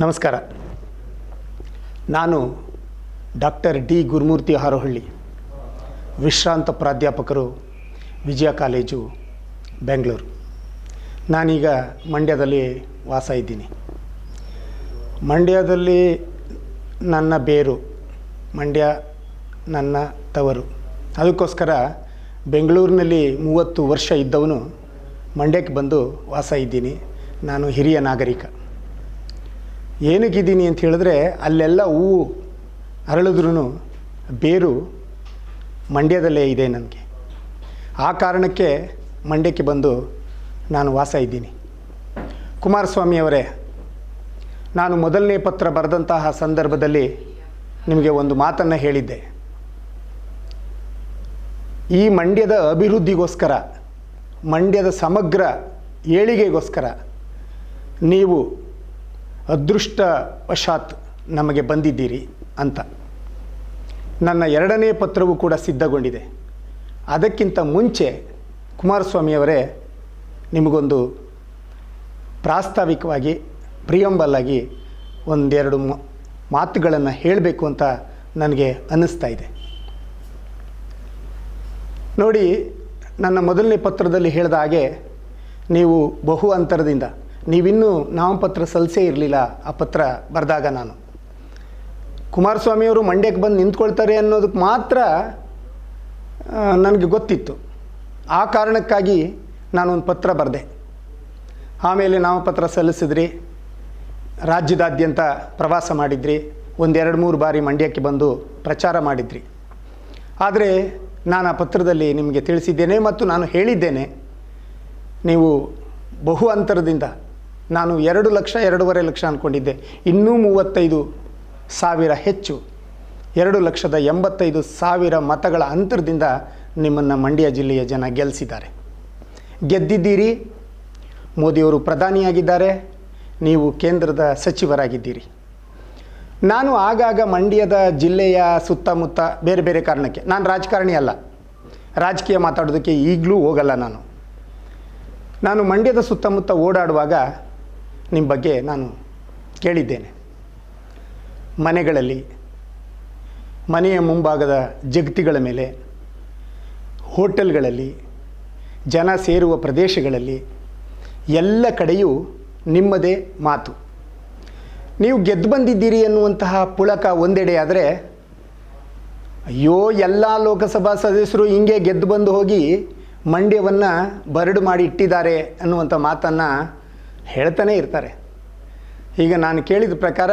ನಮಸ್ಕಾರ. ನಾನು doctor D Gurumurthy Harohalli, ವಿಶ್ರಾಂತ ಪ್ರಾಧ್ಯಾಪಕರು, ವಿಜಯ ಕಾಲೇಜು, ಬೆಂಗಳೂರು. ನಾನೀಗ ಮಂಡ್ಯದಲ್ಲಿ ವಾಸ ಇದ್ದೀನಿ. ಮಂಡ್ಯದಲ್ಲಿ ನನ್ನ ಬೇರು, ಮಂಡ್ಯ ನನ್ನ ತವರು. ಅದಕ್ಕೋಸ್ಕರ ಬೆಂಗಳೂರಿನಲ್ಲಿ ಮೂವತ್ತು ವರ್ಷ ಇದ್ದವನು ಮಂಡ್ಯಕ್ಕೆ ಬಂದು ವಾಸ ಇದ್ದೀನಿ. ನಾನು ಹಿರಿಯ ನಾಗರಿಕ. ಏನಕ್ಕಿದ್ದೀನಿ ಅಂತ ಹೇಳಿದ್ರೆ ಅಲ್ಲೆಲ್ಲ ಹೂವು ಅರಳಿದ್ರೂ ಬೇರು ಮಂಡ್ಯದಲ್ಲೇ ಇದೆ ನನಗೆ. ಆ ಕಾರಣಕ್ಕೆ ಮಂಡ್ಯಕ್ಕೆ ಬಂದು ನಾನು ವಾಸ ಇದ್ದೀನಿ. ಕುಮಾರಸ್ವಾಮಿಯವರೇ ನಾನು ಮೊದಲನೇ ಪತ್ರ ಬರೆದಂತಹ ಸಂದರ್ಭದಲ್ಲಿ ನಿಮಗೆ ಒಂದು ಮಾತನ್ನು ಹೇಳಿದ್ದೆ. ಈ ಮಂಡ್ಯದ ಅಭಿವೃದ್ಧಿಗೋಸ್ಕರ, ಮಂಡ್ಯದ ಸಮಗ್ರ ಏಳಿಗೆಗೋಸ್ಕರ ನೀವು ಅದೃಷ್ಟವಶಾತ್ ನಮಗೆ ಬಂದಿದ್ದೀರಿ ಅಂತ. ನನ್ನ ಎರಡನೇ ಪತ್ರವೂ ಕೂಡ ಸಿದ್ಧಗೊಂಡಿದೆ. ಅದಕ್ಕಿಂತ ಮುಂಚೆ ಕುಮಾರಸ್ವಾಮಿಯವರೇ ನಿಮಗೊಂದು ಪ್ರಾಸ್ತಾವಿಕವಾಗಿ, ಪ್ರಿಯಂಬಲ್ಲಾಗಿ ಒಂದೆರಡು ಮಾತುಗಳನ್ನು ಹೇಳಬೇಕು ಅಂತ ನನಗೆ ಅನ್ನಿಸ್ತಾ ಇದೆ. ನೋಡಿ, ನನ್ನ ಮೊದಲನೇ ಪತ್ರದಲ್ಲಿ ಹೇಳಿದ ಹಾಗೆ ನೀವು ಬಹು ಅಂತರದಿಂದ ನೀವಿನ್ನೂ ನಾಮಪತ್ರ ಸಲ್ಲಿಸೇ ಇರಲಿಲ್ಲ ಆ ಪತ್ರ ಬರೆದಾಗ ನಾನು. ಕುಮಾರಸ್ವಾಮಿಯವರು ಮಂಡ್ಯಕ್ಕೆ ಬಂದು ನಿಂತ್ಕೊಳ್ತಾರೆ ಅನ್ನೋದಕ್ಕೆ ಮಾತ್ರ ನನಗೆ ಗೊತ್ತಿತ್ತು. ಆ ಕಾರಣಕ್ಕಾಗಿ ನಾನೊಂದು ಪತ್ರ ಬರೆದೆ. ಆಮೇಲೆ ನಾಮಪತ್ರ ಸಲ್ಲಿಸಿದ್ರಿ, ರಾಜ್ಯದಾದ್ಯಂತ ಪ್ರವಾಸ ಮಾಡಿದ್ರಿ, ಒಂದೆರಡು ಮೂರು ಬಾರಿ ಮಂಡ್ಯಕ್ಕೆ ಬಂದು ಪ್ರಚಾರ ಮಾಡಿದ್ರಿ. ಆದರೆ ನಾನು ಆ ಪತ್ರದಲ್ಲಿ ನಿಮಗೆ ತಿಳಿಸಿದ್ದೇನೆ ಮತ್ತು ನಾನು ಹೇಳಿದ್ದೇನೆ, ನೀವು ಬಹು ಅಂತರದಿಂದ ನಾನು ಎರಡು ಲಕ್ಷ, ಎರಡೂವರೆ ಲಕ್ಷ ಅಂದ್ಕೊಂಡಿದ್ದೆ ಇನ್ನೂ ಮೂವತ್ತೈದು ಸಾವಿರ ಹೆಚ್ಚು. ಎರಡು ಲಕ್ಷದ ಎಂಬತ್ತೈದು ಸಾವಿರ ಮತಗಳ ಅಂತರದಿಂದ ನಿಮ್ಮನ್ನು ಮಂಡ್ಯ ಜಿಲ್ಲೆಯ ಜನ ಗೆಲ್ಲಿಸಿದ್ದಾರೆ ಗೆದ್ದಿದ್ದೀರಿ. ಮೋದಿಯವರು ಪ್ರಧಾನಿಯಾಗಿದ್ದಾರೆ. ನೀವು ಕೇಂದ್ರದ ಸಚಿವರಾಗಿದ್ದೀರಿ. ನಾನು ಆಗಾಗ ಮಂಡ್ಯದ ಜಿಲ್ಲೆಯ ಸುತ್ತಮುತ್ತ ಬೇರೆ ಬೇರೆ ಕಾರಣಕ್ಕೆ, ನಾನು ರಾಜಕಾರಣಿ ಅಲ್ಲ. ರಾಜಕೀಯ ಮಾತಾಡೋದಕ್ಕೆ ಈಗಲೂ ಹೋಗಲ್ಲ ನಾನು. ನಾನು ಮಂಡ್ಯದ ಸುತ್ತಮುತ್ತ ಓಡಾಡುವಾಗ ನಿಮ್ಮ ಬಗ್ಗೆ ನಾನು ಕೇಳಿದ್ದೇನೆ. ಮನೆಗಳಲ್ಲಿ, ಮನೆಯ ಮುಂಭಾಗದ ಜಗತಿಗಳ ಮೇಲೆ, ಹೋಟೆಲ್ಗಳಲ್ಲಿ, ಜನ ಸೇರುವ ಪ್ರದೇಶಗಳಲ್ಲಿ ಎಲ್ಲ ಕಡೆಯೂ ನಿಮ್ಮದೇ ಮಾತು. ನೀವು ಗೆದ್ದು ಬಂದಿದ್ದೀರಿ ಎನ್ನುವಂತಹ ಪುಳಕ ಒಂದೆಡೆ ಆದರೆ, ಅಯ್ಯೋ, ಎಲ್ಲ ಲೋಕಸಭಾ ಸದಸ್ಯರು ಹಿಂಗೆ ಗೆದ್ದು ಬಂದು ಹೋಗಿ ಮಂಡ್ಯವನ್ನು ಬರಡು ಮಾಡಿ ಇಟ್ಟಿದ್ದಾರೆ ಅನ್ನುವಂಥ ಮಾತನ್ನು ಹೇಳ್ತಾನೆ ಇರ್ತಾರೆ. ಈಗ ನಾನು ಕೇಳಿದ ಪ್ರಕಾರ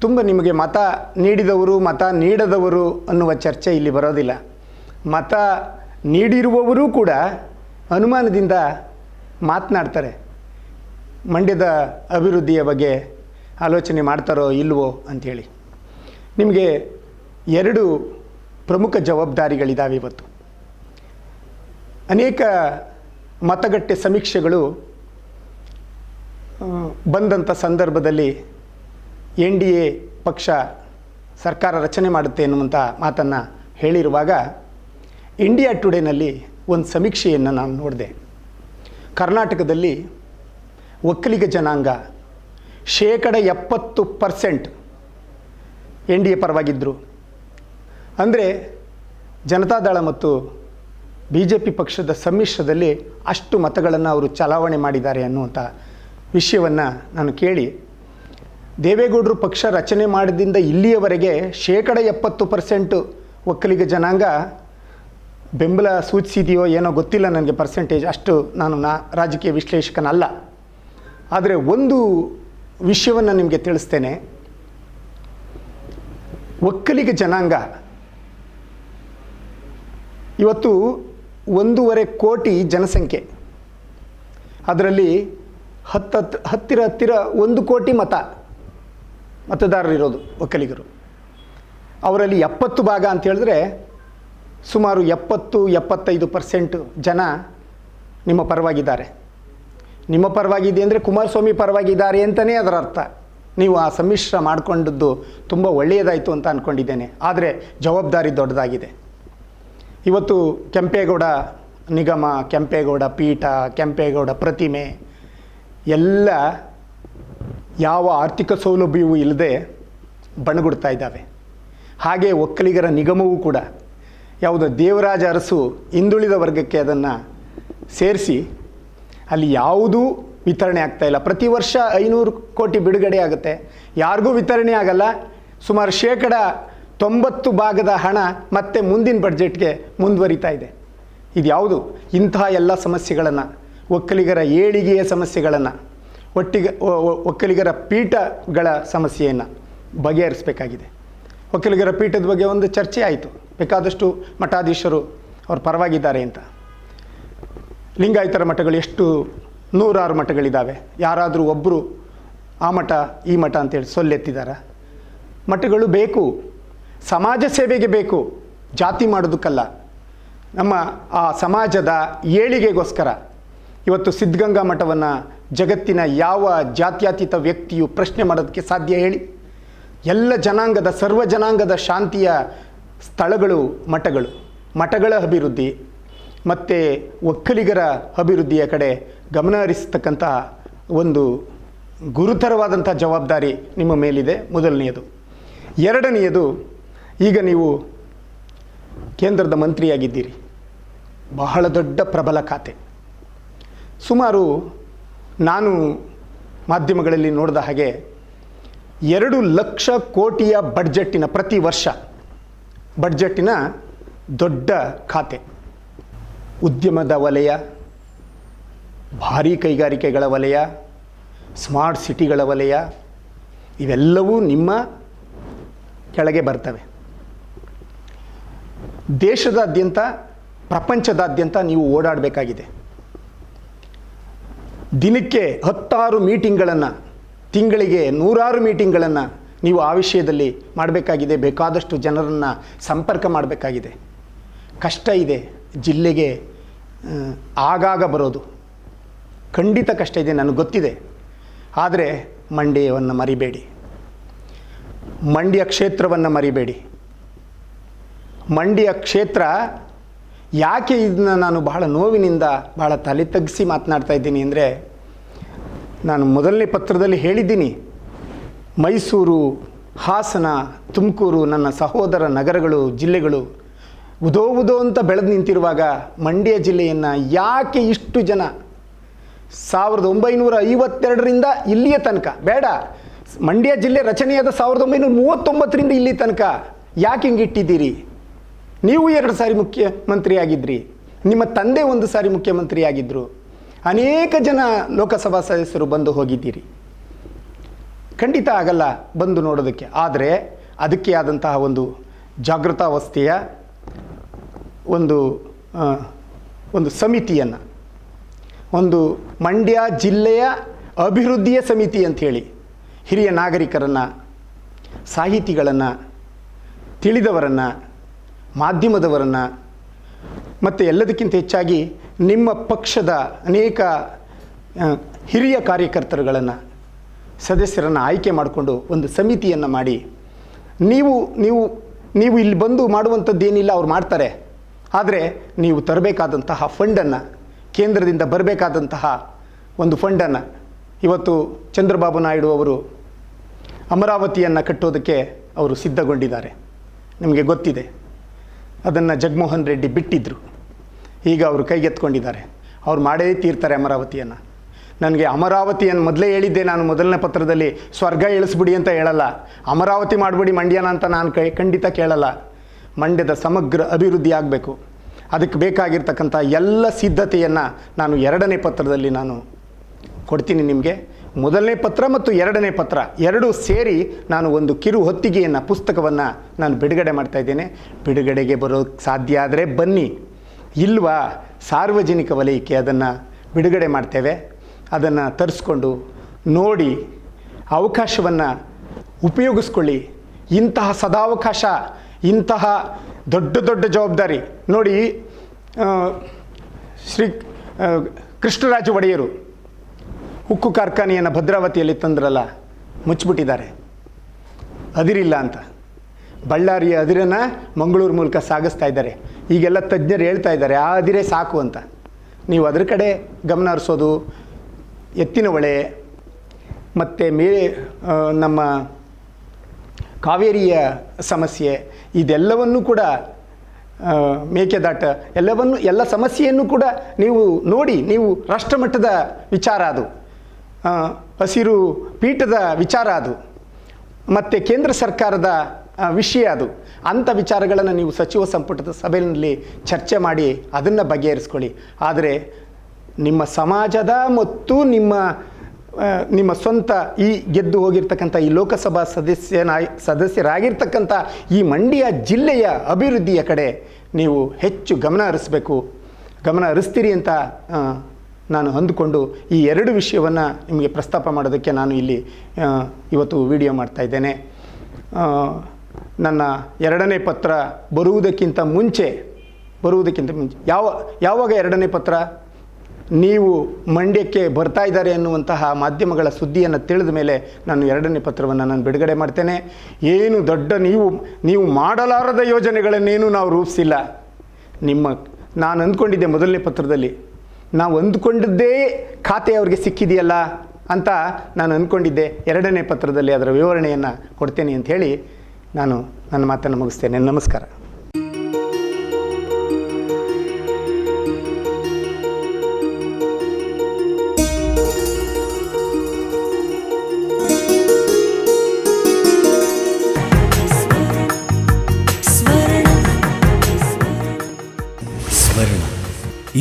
ತುಂಬ ನಿಮಗೆ ಮತ ನೀಡಿದವರು, ಮತ ನೀಡದವರು ಅನ್ನುವ ಚರ್ಚೆ ಇಲ್ಲಿ ಬರೋದಿಲ್ಲ. ಮತ ನೀಡಿರುವವರೂ ಕೂಡ ಅನುಮಾನದಿಂದ ಮಾತನಾಡ್ತಾರೆ. ಮಂಡ್ಯದ ಅಭಿವೃದ್ಧಿಯ ಬಗ್ಗೆ ಆಲೋಚನೆ ಮಾಡ್ತಾರೋ ಇಲ್ವೋ ಅಂಥೇಳಿ. ನಿಮಗೆ ಎರಡು ಪ್ರಮುಖ ಜವಾಬ್ದಾರಿಗಳಿದ್ದಾವೆ ಇವತ್ತು. ಅನೇಕ ಮತಗಟ್ಟೆ ಸಮೀಕ್ಷೆಗಳು ಬಂದಂಥ ಸಂದರ್ಭದಲ್ಲಿ ಎನ್ ಡಿ ಎ ಪಕ್ಷ ಸರ್ಕಾರ ರಚನೆ ಮಾಡುತ್ತೆ ಎನ್ನುವಂಥ ಮಾತನ್ನು ಹೇಳಿರುವಾಗ ಇಂಡಿಯಾ ಟುಡೇನಲ್ಲಿ ಒಂದು ಸಮೀಕ್ಷೆಯನ್ನು ನಾನು ನೋಡಿದೆ. ಕರ್ನಾಟಕದಲ್ಲಿ ಒಕ್ಕಲಿಗ ಜನಾಂಗ ಶೇಕಡ ಎಪ್ಪತ್ತು ಪರ್ಸೆಂಟ್ ಎನ್ ಡಿ ಎ ಪರವಾಗಿದ್ದರು ಅಂದರೆ ಜನತಾದಳ ಮತ್ತು ಬಿ ಜೆ ಪಿ ಪಕ್ಷದ ಸಮ್ಮಿಶ್ರದಲ್ಲಿ ಅಷ್ಟು ಮತಗಳನ್ನು ಅವರು ಚಲಾವಣೆ ಮಾಡಿದ್ದಾರೆ ಅನ್ನುವಂಥ ವಿಷಯವನ್ನು ನಾನು ಕೇಳಿ, ದೇವೇಗೌಡರು ಪಕ್ಷ ರಚನೆ ಮಾಡಿದಿಂದ ಇಲ್ಲಿಯವರೆಗೆ ಶೇಕಡ ಎಪ್ಪತ್ತು ಪರ್ಸೆಂಟು ಒಕ್ಕಲಿಗ ಜನಾಂಗ ಬೆಂಬಲ ಸೂಚಿಸಿದೆಯೋ ಏನೋ ಗೊತ್ತಿಲ್ಲ ನನಗೆ ಪರ್ಸೆಂಟೇಜ್ ಅಷ್ಟು ನಾನು ನಾ ರಾಜಕೀಯ ವಿಶ್ಲೇಷಕನಲ್ಲ. ಆದರೆ ಒಂದು ವಿಷಯವನ್ನು ನಿಮಗೆ ತಿಳಿಸ್ತೇನೆ. ಒಕ್ಕಲಿಗ ಜನಾಂಗ. ಇವತ್ತು ಒಂದೂವರೆ ಕೋಟಿ ಜನಸಂಖ್ಯೆ. ಅದರಲ್ಲಿ ಹತ್ತತ್ತು ಹತ್ತಿರ ಹತ್ತಿರ ಒಂದು ಕೋಟಿ ಮತ ಮತದಾರರಿರೋದು ಒಕ್ಕಲಿಗರು. ಅವರಲ್ಲಿ ಎಪ್ಪತ್ತು ಭಾಗ ಅಂತ ಹೇಳಿದ್ರೆ ಸುಮಾರು ಎಪ್ಪತ್ತು, ಎಪ್ಪತ್ತೈದು ಪರ್ಸೆಂಟ್ ಜನ ನಿಮ್ಮ ಪರವಾಗಿದ್ದಾರೆ. ನಿಮ್ಮ ಪರವಾಗಿದೆ ಅಂದರೆ ಕುಮಾರಸ್ವಾಮಿ ಪರವಾಗಿದ್ದಾರೆ ಅಂತಲೇ ಅದರ ಅರ್ಥ. ನೀವು ಆ ಸಮ್ಮಿಶ್ರ ಮಾಡಿಕೊಂಡದ್ದು ತುಂಬ ಒಳ್ಳೆಯದಾಯಿತು ಅಂತ ಅಂದ್ಕೊಂಡಿದ್ದೇನೆ ಆದರೆ ಜವಾಬ್ದಾರಿ ದೊಡ್ಡದಾಗಿದೆ. ಇವತ್ತು ಕೆಂಪೇಗೌಡ ನಿಗಮ, ಕೆಂಪೇಗೌಡ ಪೀಠ, ಕೆಂಪೇಗೌಡ ಪ್ರತಿಮೆ ಎಲ್ಲ ಯಾವ ಆರ್ಥಿಕ ಸೌಲಭ್ಯವೂ ಇಲ್ಲದೆ ಬಣಗುಡ್ತಾ ಇದ್ದಾವೆ. ಹಾಗೆ ಒಕ್ಕಲಿಗರ ನಿಗಮವೂ ಕೂಡ ಯಾವುದೋ ದೇವರಾಜ ಅರಸು ಹಿಂದುಳಿದ ವರ್ಗಕ್ಕೆ ಅದನ್ನು ಸೇರಿಸಿ ಅಲ್ಲಿ ಯಾವುದೂ ವಿತರಣೆ ಆಗ್ತಾ ಇಲ್ಲ. ಪ್ರತಿ ವರ್ಷ ಐನೂರು ಕೋಟಿ ಬಿಡುಗಡೆ ಆಗುತ್ತೆ. ಯಾರಿಗೂ ವಿತರಣೆ ಆಗಲ್ಲ. ಸುಮಾರು ಶೇಕಡ ತೊಂಬತ್ತು ಭಾಗದ ಹಣ ಮತ್ತೆ ಮುಂದಿನ ಬಡ್ಜೆಟ್ಗೆ ಮುಂದುವರಿತಾ ಇದೆ. ಇದು ಯಾವುದು ಇಂತಹ ಎಲ್ಲ ಸಮಸ್ಯೆಗಳನ್ನು ಒಕ್ಕಲಿಗರ ಏಳಿಗೆಯ ಸಮಸ್ಯೆಗಳನ್ನು, ಒಟ್ಟಿಗೆ ಒಕ್ಕಲಿಗರ ಪೀಠಗಳ ಸಮಸ್ಯೆಯನ್ನು ಬಗೆಹರಿಸಬೇಕಾಗಿದೆ. ಒಕ್ಕಲಿಗರ ಪೀಠದ ಬಗ್ಗೆ ಒಂದು ಚರ್ಚೆ ಆಯಿತು. ಬೇಕಾದಷ್ಟು ಮಠಾಧೀಶರು ಅವ್ರ ಪರವಾಗಿದ್ದಾರೆ ಅಂತ. ಲಿಂಗಾಯತರ ಮಠಗಳು ಎಷ್ಟು, ನೂರಾರು ಮಠಗಳಿದ್ದಾವೆ ಯಾರಾದರೂ ಒಬ್ಬರು ಆ ಮಠ, ಈ ಮಠ ಅಂತೇಳಿ ಸೊಲ್ಲೆತ್ತಿದಾರ. ಮಠಗಳು ಬೇಕು. ಸಮಾಜ ಸೇವೆಗೆ ಬೇಕು. ಜಾತಿ ಮಾಡೋದಕ್ಕಲ್ಲ. ನಮ್ಮ ಆ ಸಮಾಜದ ಏಳಿಗೆಗೋಸ್ಕರ ಇವತ್ತು ಸಿದ್ಧಗಂಗಾ ಮಠವನ್ನು ಜಗತ್ತಿನ ಯಾವ ಜಾತ್ಯತೀತ ವ್ಯಕ್ತಿಯು ಪ್ರಶ್ನೆ ಮಾಡೋದಕ್ಕೆ ಸಾಧ್ಯ ಹೇಳಿ? ಎಲ್ಲ ಜನಾಂಗದ, ಸರ್ವ ಜನಾಂಗದ ಶಾಂತಿಯ ಸ್ಥಳಗಳು ಮಠಗಳು. ಮಠಗಳ ಅಭಿವೃದ್ಧಿ, ಮತ್ತು ಒಕ್ಕಲಿಗರ ಅಭಿವೃದ್ಧಿಯ ಕಡೆ ಗಮನ ಹರಿಸ್ತಕ್ಕಂತಹ ಒಂದು ಗುರುತರವಾದಂಥ ಜವಾಬ್ದಾರಿ ನಿಮ್ಮ ಮೇಲಿದೆ. ಮೊದಲನೆಯದು. ಎರಡನೆಯದು, ಈಗ ನೀವು ಕೇಂದ್ರದ ಮಂತ್ರಿಯಾಗಿದ್ದೀರಿ. ಬಹಳ ದೊಡ್ಡ ಪ್ರಬಲ ಖಾತೆ. ಸುಮಾರು ನಾನು ಮಾಧ್ಯಮಗಳಲ್ಲಿ ನೋಡಿದ ಹಾಗೆ ಎರಡು ಲಕ್ಷ ಕೋಟಿಯ ಬಡ್ಜೆಟ್ಟಿನ ಪ್ರತಿ ವರ್ಷ ಬಡ್ಜೆಟ್ಟಿನ ದೊಡ್ಡ ಖಾತೆ. ಉದ್ಯಮದ ವಲಯ, ಭಾರೀ ಕೈಗಾರಿಕೆಗಳ ವಲಯ, ಸ್ಮಾರ್ಟ್ ಸಿಟಿಗಳ ವಲಯ, ಇವೆಲ್ಲವೂ ನಿಮ್ಮ ಕೆಳಗೆ ಬರ್ತವೆ. ದೇಶದಾದ್ಯಂತ, ಪ್ರಪಂಚದಾದ್ಯಂತ ನೀವು ಓಡಾಡಬೇಕಾಗಿದೆ. ದಿನಕ್ಕೆ ಹತ್ತಾರು ಮೀಟಿಂಗ್ಗಳನ್ನು, ತಿಂಗಳಿಗೆ ನೂರಾರು ಮೀಟಿಂಗ್ಗಳನ್ನು ನೀವು ಆ ವಿಷಯದಲ್ಲಿ ಮಾಡಬೇಕಾಗಿದೆ. ಬೇಕಾದಷ್ಟು ಜನರನ್ನು ಸಂಪರ್ಕ ಮಾಡಬೇಕಾಗಿದೆ. ಕಷ್ಟ ಇದೆ. ಜಿಲ್ಲೆಗೆ ಆಗಾಗ ಬರೋದು. ಖಂಡಿತ ಕಷ್ಟ ಇದೆ, ನನಗೆ ಗೊತ್ತಿದೆ. ಆದರೆ ಮಂಡ್ಯವನ್ನು ಮರಿಬೇಡಿ. ಮಂಡ್ಯ ಕ್ಷೇತ್ರವನ್ನು ಮರಿಬೇಡಿ. ಮಂಡ್ಯ ಕ್ಷೇತ್ರ ಯಾಕೆ ಇದನ್ನ ನಾನು ಬಹಳ ನೋವಿನಿಂದ ಬಹಳ ತಲೆ ತಗ್ಗಿಸಿ ಮಾತನಾಡ್ತಾ ಇದ್ದೀನಿ ಅಂದರೆ ನಾನು ಮೊದಲನೇ ಪತ್ರದಲ್ಲಿ ಹೇಳಿದ್ದೀನಿ, ಮೈಸೂರು, ಹಾಸನ, ತುಮಕೂರು, ನನ್ನ ಸಹೋದರ ನಗರಗಳು, ಜಿಲ್ಲೆಗಳು ಉದೋ ಉದೋ ಅಂತ ಬೆಳೆದು ನಿಂತಿರುವಾಗ ಮಂಡ್ಯ ಜಿಲ್ಲೆಯನ್ನು ಯಾಕೆ ಇಷ್ಟು ಜನ ಸಾವಿರದ ಒಂಬೈನೂರ ಐವತ್ತೆರಡರಿಂದ ಇಲ್ಲಿಯ ತನಕ, ಬೇಡ, ಮಂಡ್ಯ ಜಿಲ್ಲೆ ರಚನೆಯಾದ ಸಾವಿರದ ಒಂಬೈನೂರ ಮೂವತ್ತೊಂಬತ್ತರಿಂದ ಇಲ್ಲಿ ತನಕ ಯಾಕೆ ಹಿಂಗೆ ಇಟ್ಟಿದ್ದೀರಿ? ನೀವು ಎರಡು ಸಾರಿ ಮುಖ್ಯಮಂತ್ರಿ ಆಗಿದ್ರಿ ನಿಮ್ಮ ತಂದೆ ಒಂದು ಸಾರಿ ಮುಖ್ಯಮಂತ್ರಿ ಆಗಿದ್ದರು ಅನೇಕ ಜನ ಲೋಕಸಭಾ ಸದಸ್ಯರು ಬಂದು ಹೋಗಿದ್ದೀರಿ. ಖಂಡಿತ ಆಗಲ್ಲ ಬಂದು ನೋಡೋದಕ್ಕೆ. ಆದರೆ ಅದಕ್ಕೆ ಆದಂತಹ ಒಂದು ಜಾಗೃತಾವಸ್ಥೆಯ ಒಂದು ಒಂದು ಸಮಿತಿಯನ್ನು. ಒಂದು ಮಂಡ್ಯ ಜಿಲ್ಲೆಯ ಅಭಿವೃದ್ಧಿಯ ಸಮಿತಿ ಅಂಥೇಳಿ ಹಿರಿಯ ನಾಗರಿಕರನ್ನು, ಸಾಹಿತಿಗಳನ್ನು, ತಿಳಿದವರನ್ನು ಮಾಧ್ಯಮದವರನ್ನು ಮತ್ತು ಎಲ್ಲದಕ್ಕಿಂತ ಹೆಚ್ಚಾಗಿ ನಿಮ್ಮ ಪಕ್ಷದ ಅನೇಕ ಹಿರಿಯ ಕಾರ್ಯಕರ್ತರುಗಳನ್ನು, ಸದಸ್ಯರನ್ನು ಆಯ್ಕೆ ಮಾಡಿಕೊಂಡು ಒಂದು ಸಮಿತಿಯನ್ನು ಮಾಡಿ, ನೀವು ನೀವು ನೀವು ಇಲ್ಲಿ ಬಂದು ಮಾಡುವಂಥದ್ದೇನಿಲ್ಲ ಅವ್ರು ಮಾಡ್ತಾರೆ. ಆದರೆ ನೀವು ತರಬೇಕಾದಂತಹ ಫಂಡನ್ನು, ಕೇಂದ್ರದಿಂದ ಬರಬೇಕಾದಂತಹ ಒಂದು ಫಂಡನ್ನು, ಇವತ್ತು ಚಂದ್ರಬಾಬು ನಾಯ್ಡು ಅವರು ಅಮರಾವತಿಯನ್ನು ಕಟ್ಟೋದಕ್ಕೆ ಅವರು ಸಿದ್ಧಗೊಂಡಿದ್ದಾರೆ. ನಿಮಗೆ ಗೊತ್ತಿದೆ. ಅದನ್ನು ಜಗಮೋಹನ್ ರೆಡ್ಡಿ ಬಿಟ್ಟಿದ್ದರು ಈಗ ಅವರು ಕೈಗೆತ್ಕೊಂಡಿದ್ದಾರೆ. ಅವ್ರು ಮಾಡೇ ತೀರ್ತಾರೆ ಅಮರಾವತಿಯನ್ನು. ನನಗೆ ಅಮರಾವತಿಯನ್ನು ಮೊದಲೇ ಹೇಳಿದ್ದೆ ನಾನು ಮೊದಲನೇ ಪತ್ರದಲ್ಲಿ, ಸ್ವರ್ಗ ಇಳಿಸ್ಬಿಡಿ ಅಂತ ಹೇಳಲ್ಲ. ಅಮರಾವತಿ ಮಾಡಿಬಿಡಿ ಮಂಡ್ಯನ ಅಂತ ನಾನು ಕೈ, ಖಂಡಿತ ಕೇಳಲ್ಲ. ಮಂಡ್ಯದ ಸಮಗ್ರ ಅಭಿವೃದ್ಧಿ ಆಗಬೇಕು. ಅದಕ್ಕೆ ಬೇಕಾಗಿರ್ತಕ್ಕಂಥ ಎಲ್ಲ ಸಿದ್ಧತೆಯನ್ನು ನಾನು ಎರಡನೇ ಪತ್ರದಲ್ಲಿ ನಾನು ಕೊಡ್ತೀನಿ ನಿಮಗೆ. ಮೊದಲನೇ ಪತ್ರ ಮತ್ತು ಎರಡನೇ ಪತ್ರ ಎರಡೂ ಸೇರಿ ನಾನು ಒಂದು ಕಿರು ಹೊತ್ತಿಗೆಯನ್ನು, ಪುಸ್ತಕವನ್ನು ನಾನು ಬಿಡುಗಡೆ ಮಾಡ್ತಾ ಇದ್ದೇನೆ. ಬಿಡುಗಡೆಗೆ ಬರೋಕ್ಕೆ ಸಾಧ್ಯ ಆದರೆ ಬನ್ನಿ. ಇಲ್ವಾ ಸಾರ್ವಜನಿಕ ವಲಯಕ್ಕೆ ಅದನ್ನು ಬಿಡುಗಡೆ ಮಾಡ್ತೇವೆ. ಅದನ್ನು ತರಿಸ್ಕೊಂಡು ನೋಡಿ, ಅವಕಾಶವನ್ನು ಉಪಯೋಗಿಸ್ಕೊಳ್ಳಿ. ಇಂತಹ ಸದಾವಕಾಶ, ಇಂತಹ ದೊಡ್ಡ ದೊಡ್ಡ ಜವಾಬ್ದಾರಿ. ನೋಡಿ ಶ್ರೀ ಕೃಷ್ಣರಾಜ ಒಡೆಯರು ಉಕ್ಕು ಕಾರ್ಖಾನೆಯನ್ನು ಭದ್ರಾವತಿಯಲ್ಲಿ ತಂದ್ರಲ್ಲ, ಮುಚ್ಚಿಬಿಟ್ಟಿದ್ದಾರೆ. ಅದಿರಿಲ್ಲ ಅಂತ. ಬಳ್ಳಾರಿಯ ಅದಿರನ್ನು ಮಂಗಳೂರು ಮೂಲಕ ಸಾಗಿಸ್ತಾ ಇದ್ದಾರೆ. ಈಗೆಲ್ಲ ತಜ್ಞರು ಹೇಳ್ತಾ ಇದ್ದಾರೆ, ಆ ಅದಿರೇ ಸಾಕು ಅಂತ. ನೀವು ಅದ್ರ ಕಡೆ ಗಮನ ಹರಿಸೋದು, ಎತ್ತಿನ ಹೊಳೆ, ಮತ್ತು ಮೇ ನಮ್ಮ ಕಾವೇರಿಯ ಸಮಸ್ಯೆ, ಇದೆಲ್ಲವನ್ನೂ ಕೂಡ ಮೇಕೆದಾಟ, ಎಲ್ಲವನ್ನು, ಎಲ್ಲ ಸಮಸ್ಯೆಯನ್ನು ಕೂಡ ನೀವು ನೋಡಿ, ನೀವು ರಾಷ್ಟ್ರಮಟ್ಟದ ವಿಚಾರ ಅದು. ಹಸಿರು ಪೀಠದ ವಿಚಾರ ಅದು. ಮತ್ತು ಕೇಂದ್ರ ಸರ್ಕಾರದ ವಿಷಯ ಅದು. ಅಂಥ ವಿಚಾರಗಳನ್ನು ನೀವು ಸಚಿವ ಸಂಪುಟದ ಸಭೆಯಲ್ಲಿ ಚರ್ಚೆ ಮಾಡಿ ಅದನ್ನು ಬಗೆಹರಿಸ್ಕೊಳ್ಳಿ. ಆದರೆ ನಿಮ್ಮ ಸಮಾಜದ ಮತ್ತು ನಿಮ್ಮ ನಿಮ್ಮ ಸ್ವಂತ ಈ ಗೆದ್ದು ಹೋಗಿರ್ತಕ್ಕಂಥ, ಈ ಲೋಕಸಭಾ ಸದಸ್ಯನ ಸದಸ್ಯರಾಗಿರ್ತಕ್ಕಂಥ ಈ ಮಂಡ್ಯ ಜಿಲ್ಲೆಯ ಅಭಿವೃದ್ಧಿಯ ಕಡೆ ನೀವು ಹೆಚ್ಚು ಗಮನ ಹರಿಸಬೇಕು. ಗಮನ ಹರಿಸ್ತೀರಿ ಅಂತ ನಾನು ಅಂದುಕೊಂಡು ಈ ಎರಡು ವಿಷಯವನ್ನು ನಿಮಗೆ ಪ್ರಸ್ತಾಪ ಮಾಡೋದಕ್ಕೆ ನಾನು ಇಲ್ಲಿ ಇವತ್ತು ವಿಡಿಯೋ ಮಾಡ್ತಾ ಇದ್ದೇನೆ. ನನ್ನ ಎರಡನೇ ಪತ್ರ ಬರುವುದಕ್ಕಿಂತ ಮುಂಚೆ ಬರುವುದಕ್ಕಿಂತ ಮುಂಚೆ, ಯಾವ, ಯಾವಾಗ ಎರಡನೇ ಪತ್ರ? ನೀವು ಮಂಡ್ಯಕ್ಕೆ ಬರ್ತಾ ಇದ್ದಾರೆ ಅನ್ನುವಂತಹ ಮಾಧ್ಯಮಗಳ ಸುದ್ದಿಯನ್ನು ತಿಳಿದ ಮೇಲೆ ನಾನು ಎರಡನೇ ಪತ್ರವನ್ನು ನಾನು ಬಿಡುಗಡೆ ಮಾಡ್ತೇನೆ. ಏನು ದೊಡ್ಡ ನೀವು ನೀವು ಮಾಡಲಾರದ ಯೋಜನೆಗಳನ್ನೇನು ನಾವು ರೂಪಿಸಿಲ್ಲ. ನಿಮ್ಮ, ನಾನು ಅಂದ್ಕೊಂಡಿದ್ದೆ ಮೊದಲನೇ ಪತ್ರದಲ್ಲಿ ನಾವು ಅಂದ್ಕೊಂಡಿದ್ದೇ ಖಾತೆ ಅವ್ರಿಗೆ ಸಿಕ್ಕಿದೆಯಲ್ಲ ಅಂತ ನಾನು ಅಂದ್ಕೊಂಡಿದ್ದೆ ಎರಡನೇ ಪತ್ರದಲ್ಲಿ ಅದರ ವಿವರಣೆಯನ್ನು ಕೊಡ್ತೇನೆ ಅಂತ ಹೇಳಿ ನಾನು ನನ್ನ ಮಾತನ್ನು ಮುಗಿಸ್ತೇನೆ. ನಮಸ್ಕಾರ.